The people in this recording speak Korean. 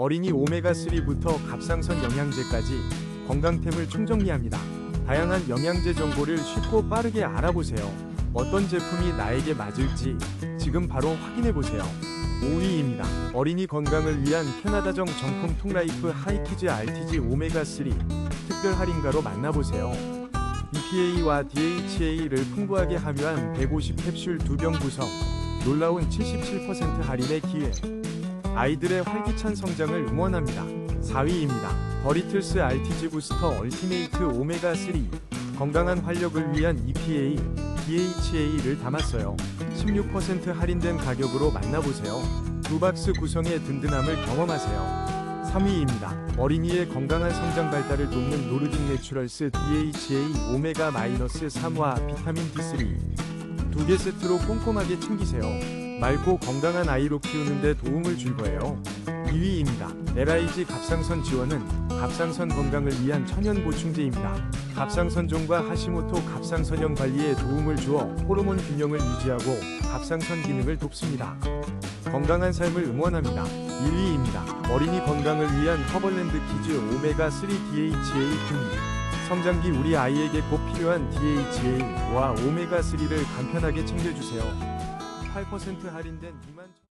어린이 오메가3부터 갑상선 영양제까지 건강템을 총정리합니다. 다양한 영양제 정보를 쉽고 빠르게 알아보세요. 어떤 제품이 나에게 맞을지 지금 바로 확인해 보세요. 5위입니다. 어린이 건강을 위한 캐나다정 정품 통라이프 하이키즈 RTG 오메가3 특별 할인가로 만나보세요. EPA와 DHA를 풍부하게 함유한 150 캡슐 2병 구성, 놀라운 77% 할인의 기회. 아이들의 활기찬 성장을 응원합니다. 4위입니다. 버리틀스 RTG 부스터 얼티메이트 오메가3 건강한 활력을 위한 EPA, DHA를 담았어요. 16% 할인된 가격으로 만나보세요. 두 박스 구성의 든든함을 경험하세요. 3위입니다. 어린이의 건강한 성장 발달을 돕는 노르딕 내추럴스 DHA 오메가 마이너스 3와 비타민 D3 두 개 세트로 꼼꼼하게 챙기세요. 맑고 건강한 아이로 키우는데 도움을 줄 거예요. 2위입니다. LIG 갑상선 지원은 갑상선 건강을 위한 천연 보충제입니다. 갑상선종과 하시모토 갑상선형 관리에 도움을 주어 호르몬 균형을 유지하고 갑상선 기능을 돕습니다. 건강한 삶을 응원합니다. 1위입니다. 어린이 건강을 위한 허벌랜드 키즈 오메가3 DHA 분리. 성장기 우리 아이에게 꼭 필요한 DHA와 오메가3를 간편하게 챙겨주세요. 8% 할인된 2만